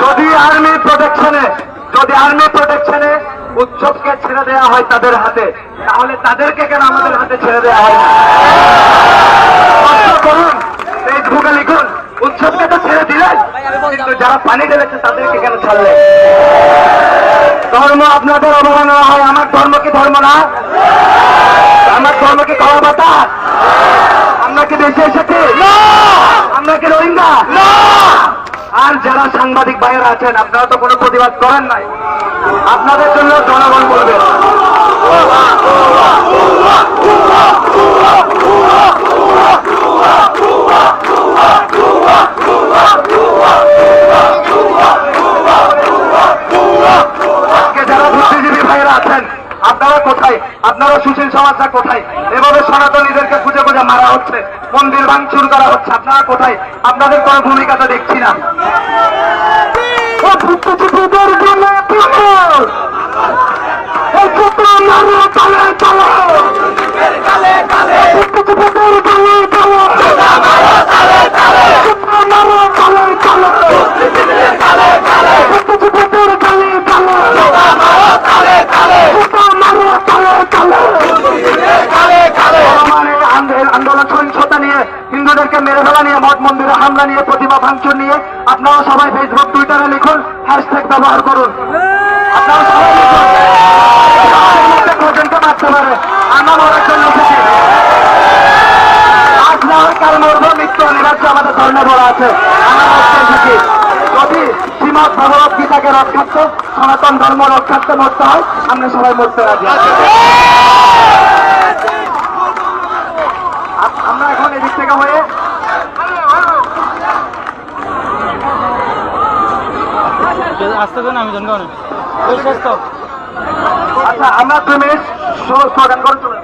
যদি আর্মি প্রোটেকশনে যদি আর্মি প্রোটেকশনে উৎসবকে ছেড়ে দেওয়া হয় তাদের হাতে, তাহলে তাদেরকে কেন আমাদের হাতে ছেড়ে দেওয়া হয় করুন, ফেসবুকে লিখুন, উৎসবকে তো ছেড়ে দিলেন, কিন্তু যারা পানি ঢেলেছে তাদেরকে কেন ছাড়লেন? ধর্ম আপনাদের অবমাননা হয়, আমার ধর্ম কি ধর্ম না? আমার ধর্ম কি খাওয়া বাতা এসেছি আমরা কি রোহিঙ্গা আর যারা সাংবাদিক ভাইয়েরা আছেন, আপনারা তো কোনো প্রতিবাদ করেন নাই। আপনাদের জন্য জনগণ বলবে আজকে যারা বুদ্ধিজীবী ভাইয়েরা আছেন আপনারা কোথায়? আপনারা সুশীল সমাজটা কোথায়? এভাবে সনাতনীদেরকে খুঁজে খুঁজে মারা হচ্ছে। মন্দির ভাঙচুর করা হচ্ছে। আপনারা কোথায়? আপনাদের কোনো ভূমিকা দেখছি না। হিন্দুদেরকে মেরে ফেলা নিয়ে, মঠ মন্দিরে হামলা নিয়ে, প্রতিমা ভাঙচুর নিয়ে, আপনারা সবাই ফেসবুক টুইটারে লিখুন হ্যাশট্যাগ ব্যবহার করুন। আমাদের আছে। সনাতন ধর্ম রক্ষার্থে মরতে হয়, আমরা সবাই মরতে রাজি আছি। আপ- আমরা এখন এদিক থেকে হয়ে আসতে দেন আমি জনগণ আচ্ছা আমরা তুমি স্লোগান করে চলে।